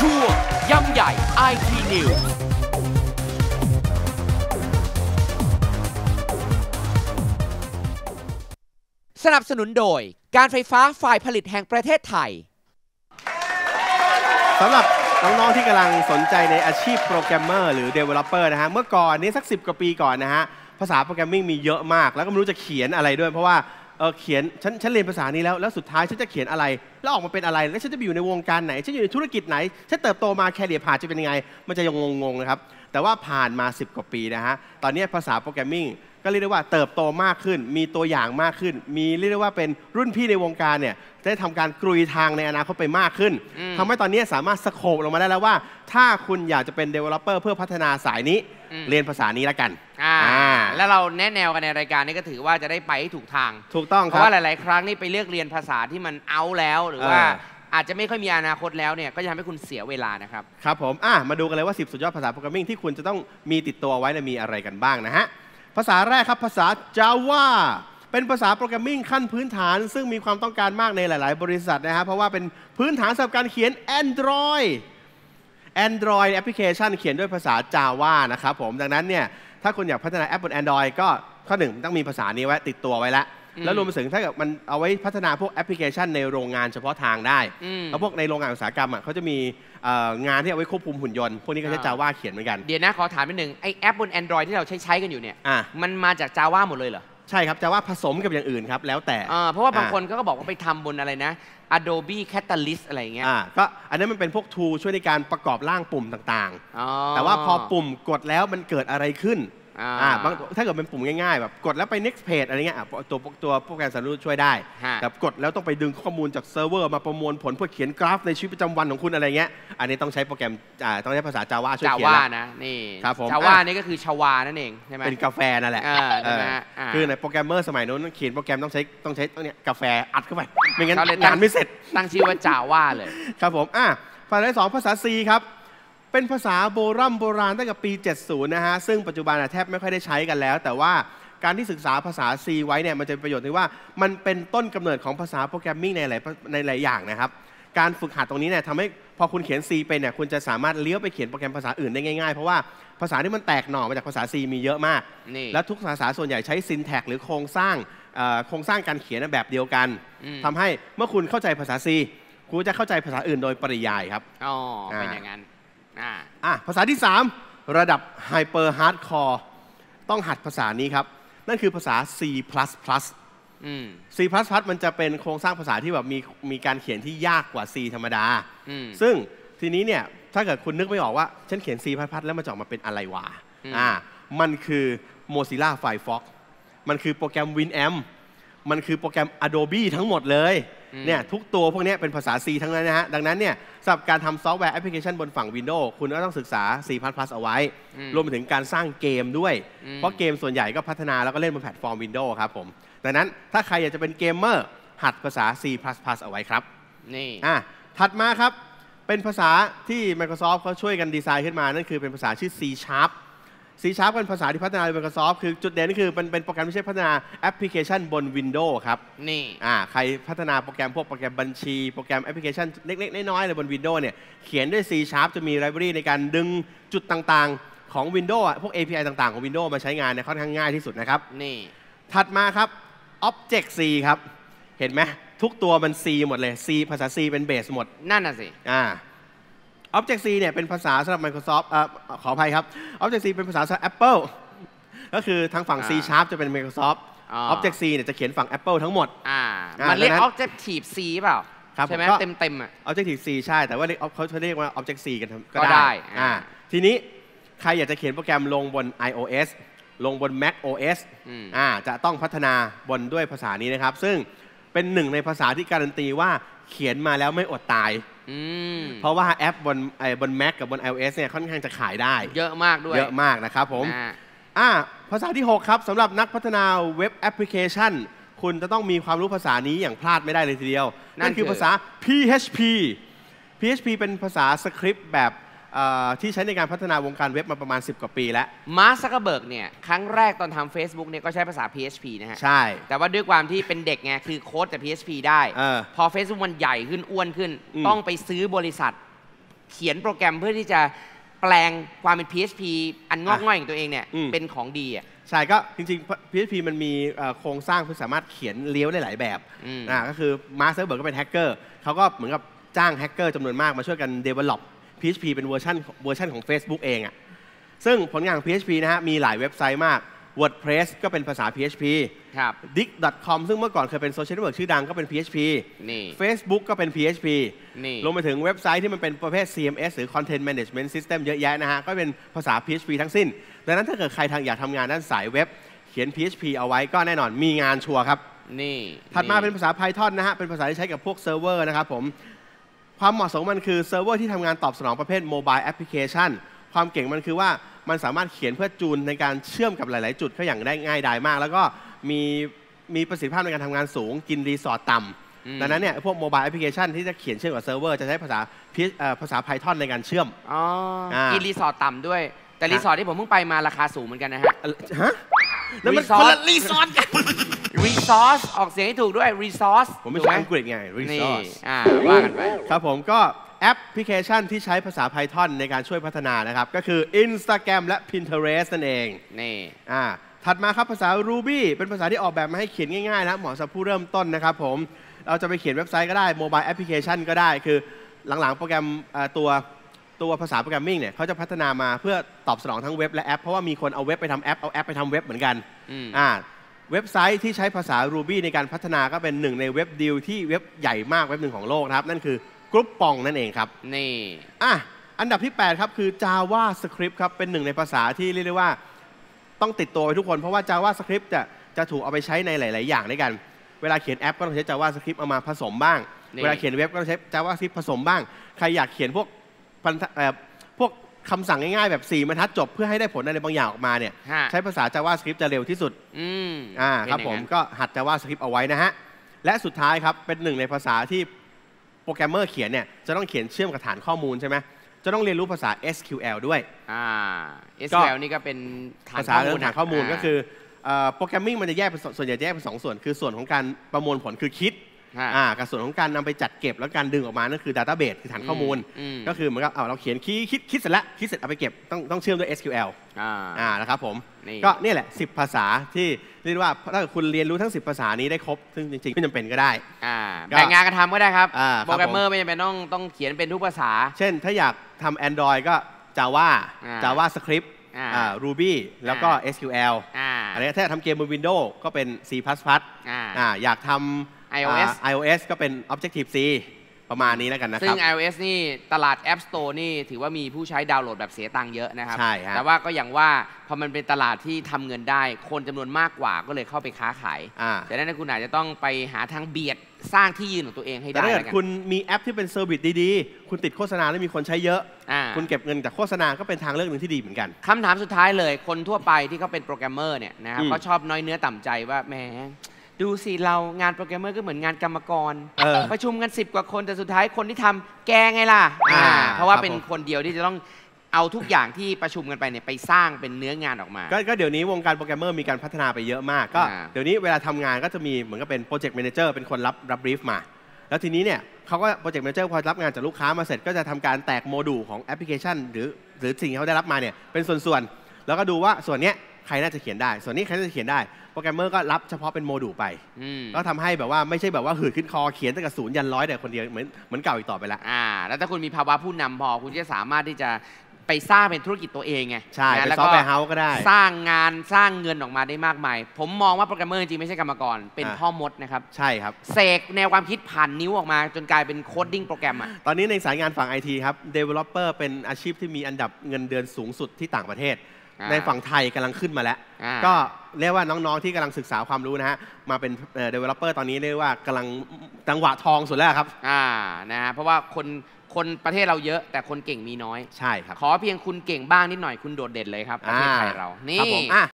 ช่วงย่ำใหญ่ IT News สนับสนุนโดยการไฟฟ้าฝ่ายผลิตแห่งประเทศไทย สำหรับน้องๆที่กำลังสนใจในอาชีพโปรแกรมเมอร์หรือ Developer นะฮะ เมื่อก่อนนี้สัก 10 กว่าปีก่อนนะฮะ ภาษาโปรแกรมมิ่งมีเยอะมาก แล้วก็ไม่รู้จะเขียนอะไรด้วย เพราะว่า เออเขียนฉันฉันเรียนภาษานี้แล้วแล้วสุดท้ายฉันจะเขียนอะไร แล้วออกมาเป็นอะไร แล้วฉันจะไปอยู่ในวงการไหนฉันอยู่ในธุรกิจไหนฉันเติบโตมาแคเรียผ่านจะเป็นยังไง มันจะยังงงๆนะครับแต่ว่าผ่านมา 10 กว่าปีนะฮะตอนนี้ภาษาโปรแกรมมิ่งก็เรียกได้ว่าเติบโตมากขึ้น มีตัวอย่างมากขึ้น มีเรียกได้ว่าเป็นรุ่นพี่ในวงการเนี่ยได้ทำการกรุยทางในอนาคตไปมากขึ้นทำให้ตอนนี้สามารถสโคปลงมาได้แล้วว่า ถ้าคุณอยากจะเป็น developer เพื่อพัฒนาสายนี้อืม เรียนภาษานี้ละกันอ่าอ่าแล้วเราแนะแนวกันในรายการนี้ก็ถือว่าจะได้ไปให้ถูกทาง ถูกต้องเพครัราะบว่าหลาย ๆ ครั้งนี่ไปเลือกเรียนภาษาที่มันเอาแล้วหรือว่าเอออาจจะไม่ค่อยมีอนาคตแล้วเนี่ยก็จะทำให้คุณเสียเวลานะครับ ครับผมอะมาดูกันเลยว่า 10 สุดยอดภาษาโปรแกรมมิ่งที่คุณจะต้องมีติดตัวไว้และมีอะไรกันบ้างนะฮะ ภาษาแรกครับภาษา Java เป็นภาษาโปรแกรมมิ่งขั้นพื้นฐาน ซึ่งมีความต้องการมากในหลาย ๆ บริษัทนะฮะเพราะว่าเป็นพื้นฐานสำหรับการเขียน Android Android แอปพลิเคชันเขียนด้วยภาษา Java นะครับผมดังนั้นเนี่ยถ้าคุณอยากพัฒนาแอปบน Android ก็ข้อหนึ่งต้องมีภาษานี้ไว้ติดตัวไว้แล้วอืมแล้วรวมไปถึงถ้าเกิดมันเอาไว้พัฒนาพวกแอปพลิเคชันในโรงงานเฉพาะทางได้อืมแล้วพวกในโรงงานอุตสาหกรรมอะเขาจะมีเอ่องานที่เอาไว้ควบคุมหุ่นยนต์พวกนี้ก็ใช้อ่า Java เขียนเหมือนกันเดี๋ยวนะขอถามนิดนึงไอแอปบน Android ที่เราใช้ใช้กันอยู่เนี่ยอ่ามันมาจาก Java หมดเลยเหรอ ใช่ครับ Java ผสมกับอย่างอื่นครับ แล้วแต่อ่าเพราะว่าบางอ่าคนก็บอกว่าไปทำบนอะไรนะ Adobe Catalyst อะไรอย่างเงี้ยอ่าก็อันนั้นมันเป็นพวก tool ช่วยในการประกอบร่างปุ่มต่างอ๋อ ๆ แต่ว่าพอปุ่มกดแล้วมันเกิดอะไรขึ้น อ่าอ่าบางถ้าเกิดเป็นปุ่มง่ายๆแบบกดแล้วไป next page อะไรเงี้ยอะตัวตัวโปรแกรมสำรวจช่วยได้ฮะแต่กดแล้วต้องไปดึงข้อมูลจากเซิร์ฟเวอร์มาประมวลผลเพื่อเขียนกราฟในชีวิตประจำวันของคุณอะไรเงี้ย อันนี้ต้องใช้โปรแกรมอ่าต้องใช้ภาษา Java ช่วยเขียน Java ละนะนี่ครับผม Java อะนี่ก็คือชวานั่นเองใช่ไหมเป็นกาแฟนั่นแหละอ่าใช่ไหมเอออ่าคือในโปรแกรมเมอร์สมัยนู้นเขียนโปรแกรมต้องใช้ต้องใช้ต้องเนี่ยกาแฟอัดเข้าไปไม่งั้นเขาเลยตั้งานไม่เสร็จตั้งชื่อว่า Java เลยครับผมอะภาษาที่สองภาษา C ครับ เป็นภาษาโบราณโบราณตั้งแต่ปี 70 นะฮะ ซึ่งปัจจุบันอะแทบไม่ค่อยได้ใช้กันแล้ว แต่ว่าการที่ศึกษาภาษา C ไว้เนี่ยมันจะเป็นประโยชน์ที่ว่ามันเป็นต้นกำเนิดของภาษาโปรแกรมมิ่งในหลายในหลายอย่างนะครับ การฝึกหัดตรงนี้เนี่ยทำให้พอคุณเขียน C เป็นเนี่ยคุณจะสามารถเลี้ยวไปเขียนโปรแกรมภาษาอื่นได้ง่ายๆ เพราะว่าภาษาที่มันแตกหน่อมาจากภาษา C มีเยอะมากนี่และทุกภาษาส่วนใหญ่ใช้ syntax หรือโครงสร้างเอ่อโครงสร้างการเขียนแบบเดียวกันอืมทำให้เมื่อคุณเข้าใจภาษา C คุณจะเข้าใจภาษาอื่นโดยปริยายครับอ๋ออ่าเป็นอย่างนั้น อ่าอะภาษาที่ 3 ระดับ hyper hardcore ต้องหัดภาษานี้ครับ นั่นคือภาษา C++ อืม C++ มันจะเป็นโครงสร้างภาษาที่แบบมีมีการเขียนที่ยากกว่า C ธรรมดาอืมซึ่งทีนี้เนี่ยถ้าเกิดคุณนึกไม่ออกว่า ฉันเขียน C++ แล้วมันจะออกมาเป็นอะไรวะอืมอ่ามันคือ Mozilla Firefox มันคือโปรแกรม Winamp มันคือโปรแกรม Adobe ทั้งหมดเลย เนี่ยทุกตัวพวกเนี้ยเป็นภาษา C ทั้งนั้นนะฮะ ดังนั้นเนี่ยสำหรับการทำซอฟต์แวร์แอปพลิเคชันบนฝั่ง Windows คุณก็ต้องศึกษา C++ เอาไว้ รวมไปถึงการสร้างเกมด้วย เพราะเกมส่วนใหญ่ก็พัฒนาแล้วก็เล่นบนแพลตฟอร์ม Windows ครับผม ดังนั้นถ้าใครอยากจะเป็นเกมเมอร์หัดภาษา C++ เอาไว้ครับนี่อะถัดมาครับเป็นภาษาที่ Microsoft เขาช่วยกันดีไซน์ขึ้นมา นั่นคือเป็นภาษาชื่อ C Sharp C Sharp เป็นภาษาที่พัฒนาโดย Microsoft คือจุดเด่นก็คือมันเป็นโปรแกรมที่ใช้พัฒนาแอปพลิเคชันบน Windows ครับ นี่อ่าใครพัฒนาโปรแกรมพวกโปรแกรมบัญชี โปรแกรมแอปพลิเคชันเล็ก ๆ น้อยๆเลยบน Windows เนี่ย เขียนด้วย C Sharp จะมีไลบรารีในการดึงจุดต่างๆของ Windows อะพวก API ต่างๆของ Windows มาใช้งานเนี่ยค่อนข้างง่ายที่สุดนะครับ นี่ ถัดมาครับ Object C ครับ เห็นไหมทุกตัวมัน C หมดเลย C ภาษา C เป็นเบสหมด นั่นน่ะสิ อ่า Object C เนี่ยเป็นภาษาสำหรับ Microsoft เอ่อขออภัยครับ Object C เป็นภาษาสำหรับ Apple ก็คือทางฝั่ง C Sharp จะเป็น Microsoft อ๋อ Object C เนี่ยจะเขียนฝั่ง Apple ทั้งหมดอ่าอ่ามันเรียกดังนั้น Objective C เปล่าครับใช่ไหมผมก็เต็มเต็มๆอะ Objective C ใช่ แต่ว่าเรียกเขาเรียกว่า Object C กันก็ก็ได้ได้อ่าอ่าทีนี้ใครอยากจะเขียนโปรแกรมลงบน iOS ลงบน Mac OS อืมอ่าจะต้องพัฒนาบนด้วยภาษานี้นะครับ ซึ่งเป็นหนึ่งในภาษาที่การันตีว่าเขียนมาแล้วไม่อดตายอืม เพราะว่าแอปบนไอ้บน Mac กับบน iOS เนี่ยค่อนข้างจะขายได้ เยอะมากด้วย เยอะมากนะครับผมอ่าอ่าภาษาที่ 6 ครับสำหรับนักพัฒนาเว็บแอปพลิเคชัน คุณจะต้องมีความรู้ภาษานี้อย่างพลาดไม่ได้เลยทีเดียว นั่นคือภาษา PHP PHP เป็นภาษาสคริปต์แบบเอ่อ ที่ใช้ในการพัฒนาวงการเว็บมาประมาณ 10 กว่าปีแล้ว มาร์คซักเกอร์เบิร์กเนี่ย ครั้งแรกตอนทำ Facebook เนี่ยก็ใช้ภาษา PHP นะฮะ ใช่ แต่ว่าด้วยความที่เป็นเด็กไง คือโค้ดแต่ PHP ได้เออพอ Facebook มันใหญ่ขึ้นอ้วนขึ้นอืมต้องไปซื้อบริษัท เขียนโปรแกรมเพื่อที่จะแปลงความเป็น PHP อันงอกง่อยของตัวเองเนี่ยอืมเป็นของดีอะใช่ก็จริงๆ PHP มันมีเอ่อโครงสร้างที่สามารถเขียนเลี้ยวได้หลายแบบอืมอ่าก็คือมาร์คเซอร์เบิร์กก็เป็นแฮกเกอร์เขาก็เหมือนกับจ้างแฮกเกอร์จำนวนมากมาช่วยกัน develop PHP เป็นเวอร์ชันเวอร์ชันของ Facebook เองอะซึ่งผลงานของ PHP นะฮะมีหลายเว็บไซต์มาก WordPress ก็เป็นภาษา PHP ครับ dick.com ซึ่งเมื่อก่อนเคยเป็นโซเชียลเน็ตเวิร์กชื่อดังก็เป็น PHP นี่ Facebook ก็เป็น PHP นี่รวมไปถึงเว็บไซต์ที่มันเป็นประเภท CMS หรือ Content Management System เยอะแยะนะฮะ ก็เป็นภาษา PHP ทั้งสิ้น ดังนั้นถ้าเกิดใครทางอยากทำงานด้านสายเว็บ เขียน PHP เอาไว้ก็แน่นอนมีงานชัวร์ครับ นี่ ถัดมาเป็นภาษา Python นะฮะ เป็นภาษาที่ใช้กับพวกเซิร์ฟเวอร์นะครับผม ความเหมาะสมมันคือเซิร์ฟเวอร์ที่ทำงานตอบสนองประเภท Mobile Application ความเก่งมันคือว่ามันสามารถเขียนเพื่อจูนในการเชื่อมกับหลาย ๆ จุดก็อย่างได้ง่ายดายมาก แล้วก็มีมีประสิทธิภาพในการทำงานสูง กินรีซอร์ตต่ำดังนั้นเนี่ยพวกโมบายแอปพลิเคชันที่จะเขียนเชื่อมกับเซิร์ฟเวอร์จะใช้ภาษา P- เอ่อภาษา Python ในการเชื่อมอ๋ออากินรีสอร์ทต่ำด้วย แต่รีสอร์ทที่ผมเพิ่งไปมาราคาสูงเหมือนกันนะฮะฮะ แล้วมัน Resort คนละรีสอร์ทกัน resource ออกเสียงให้ถูกด้วย resource ผมไม่ถูใช่กหอังกฤษไงนี่ resource อ่าว่ากันไปครับผมก็แอปพลิเคชันที่ใช้ภาษา Python ในการช่วยพัฒนานะครับ ก็คือ Instagram และ Pinterest นั่นเองนี่อ่าถัดมาครับภาษา Ruby เป็นภาษาที่ออกแบบมาให้เขียนง่ายๆนะเหมาะสำหรับผู้เริ่มต้นนะครับผมเราจะไปเขียนเว็บไซต์ก็ได้โมบายแอปพลิเคชันก็ได้คือหลังๆ โปรแกรมเอ่อตัว ตัวภาษาโปรแกรมมิ่งเนี่ยเขาจะพัฒนามาเพื่อตอบสนองทั้งเว็บและแอป เพราะว่ามีคนเอาเว็บไปทำแอป เอาแอปไปทำเว็บเหมือนกันอืมอ่าเว็บไซต์ที่ใช้ภาษา Ruby ในการพัฒนาก็เป็นหนึ่งในเว็บดีลที่เว็บใหญ่มากเว็บหนึ่งของโลกนะครับ นั่นคือกรุ๊ปปองนั่นเองครับ นี่อะอันดับที่ 8 ครับ คือ JavaScript ครับ เป็นหนึ่งในภาษาที่เรียกได้ว่าต้องติดตัวไปทุกคน เพราะว่า JavaScript จะจะถูกเอาไปใช้ในหลาย ๆ อย่างด้วยกัน เวลาเขียนแอปก็ต้องใช้ JavaScript เอามาผสมบ้างนี่เวลาเขียนเว็บก็ต้องใช้ JavaScript ผสมบ้าง ใครอยากเขียนพวก พันธเอ่อพวกคำสั่งง่ายๆ แบบ4บรรทัดจบเพื่อให้ได้ผลอะไรบางอย่างออกมาเนี่ยฮะ ใช้ภาษา JavaScript จะเร็วที่สุดอืมอ่าครับเป็นผอย่มงนั้นก็หัด JavaScript เอาไว้นะฮะ และสุดท้ายครับ เป็นหนึ่งในภาษาที่โปรแกรมเมอร์เขียนเนี่ยจะต้องเขียนเชื่อมกับฐานข้อมูลใช่ไหมจะต้องเรียนรู้ภาษา SQL ด้วย อ่า SQL นี่ก็เป็นฐานภาษาข้อเรื่มูอลงฐานข้อมูละก็คือเอ่อโปรแกรมมิ่งมันจะแยกเป็นสส่วนใหญ่จะแยกเป็นสองส่วน คือส่วนของการประมวลผลคือคิดฮะอ่า กับ ส่วนของการนำไปจัดเก็บแล้วการดึงออกมานั่นคือ Database คือฐานข้อมูลอืมก็คือเหมือนกับเอาเราเขียนคิดคิดคิดเสร็จแล้วคิดเสร็จเอาไปเก็บต้องต้องเชื่อมด้วย SQL อ่าอ่านะครับผมนี่ก็เนี่ยแหละ 10 ภาษาที่เรียกว่าถ้าเกิดคุณเรียนรู้ทั้ง 10 ภาษานี้ได้ครบ ซึ่งจริงๆไม่จำเป็นก็ได้อ่าก็แบ่งงานกันทำก็ได้ครับอ่าครับโปรแกรมเมอร์ไม่จำเป็นต้องต้องเขียนเป็นทุกภาษา เช่น ถ้าอยากทำ Android ก็ Java อ่า JavaScript อ่าอ่า Ruby แล้วก็ SQL อ่าอันนี้ถ้าอยากทำเกมบน Windows ก็เป็น C++ อ่าอ่าอยากทำ iOS อ่า iOS ก็เป็น Objective C ประมาณนี้แล้วกันนะคซึ่รังบ iOS นี่ตลาด App Store นี่ถือว่ามีผู้ใช้ดาวน์โหลดแบบเสียตังค์เยอะนะครับ ใช่ฮะแต่ว่าก็อย่างว่าพอมันเป็นตลาดที่ทำเงินได้ คนจำนวนมากกว่าก็เลยเข้าไปค้าขายอ่าแต่นั้นคุณอาจจะต้องไปหาทางเบียดสร้างที่ยืนของตัวเองให้แต่ได้ถ้าเกิแล้ดวกันคุณมีแอปที่เป็นเซอร์วิสดีๆ คุณติดโฆษณาแล้วมีคนใช้เยอะอ่าคุณเก็บเงินจากโฆษณาก็เป็นทางเลือกหนึ่งที่ดีเหมือนกันคำถามสุดท้ายเลย คนทั่วไปที่เขาเป็นโปรแกรมเมอร์เนี่ยนะครับอืมก็ชอบน้อยเนื้อต่ำใจว่าแหม ดูสิเรางานโปรแกรมเมอร์ก็เหมือนงานกรรมกร เออประชุมกัน 10 กว่าคน แต่สุดท้ายคนที่ทำแกไงล่ะอ่าอ่าเพราะว่าครับเป็นผม คนเดียวที่จะต้องเอาทุกอย่างที่ประชุมกันไปเนี่ยไปสร้างเป็นเนื้องานออกมา ก็ก็เดี๋ยวนี้วงการโปรแกรมเมอร์มีการพัฒนาไปเยอะมากก็อ่า เดี๋ยวนี้เวลาทำงานก็จะมีเหมือนกับเป็นโปรเจกต์แมเนเจอร์เป็นคนรับรับบรีฟมา แล้วทีนี้เนี่ยเขาก็โปรเจกต์แมเนเจอร์พอรับงานจากลูกค้ามาเสร็จก็จะทำการแตกโมดูลของแอปพลิเคชัน หรือหรือสิ่งที่เขาได้รับมาเนี่ยเป็นส่วนๆ แล้วก็ดูว่าส่วนเนี้ย ใครน่าจะเขียนได้ ส่วนนี้ใครน่าจะเขียนได้ โปรแกรมเมอร์ก็รับเฉพาะเป็นโมดูลไปอืมก็ทำให้แบบว่าไม่ใช่แบบว่าหืดขึ้นคอเขียนตั้งแต่ศูนย์ยันร้อยแต่คนเดียวเหมือนเหมือนเก่าอีกต่อไปละอ่า แล้วถ้าคุณมีภาวะผู้นำพอคุณจะสามารถที่จะไปสร้างเป็นธุรกิจตัวเองไงใช่นะเป็นแล้วซอฟก็ต์แวร์เฮาส์ก็ได้ สร้างงานสร้างเงินออกมาได้มากมาย ผมมองว่าโปรแกรมเมอร์จริงๆไม่ใช่กรรมกร เป็นอ่าพ่อมดนะครับ ใช่ครับเสกแนวความคิดผ่านนิ้วออกมา จนกลายเป็นโคดดิ้งโปรแกรมอะตอนนี้ในสายงานฝั่งไอทีครับ Developer เป็นอาชีพที่มีอันดับเงินเดือนสูงสุดที่ต่างประเทศอ่า ในฝั่งไทยกำลังขึ้นมาแล้วอ่าก็เรียกว่าน้องๆที่กำลังศึกษาความรู้นะฮะ มาเป็นเอ่อ Developer ตอนนี้เรียกว่ากำลังจังหวะทองสุดแล้วครับ อ่านะฮะเพราะว่าคนคนประเทศเราเยอะ แต่คนเก่งมีน้อย ใช่ครับขอเพียงคุณเก่งบ้างนิดหน่อยคุณโดดเด่นเลยครับประเทศไทยเราครับนี่ผมอะ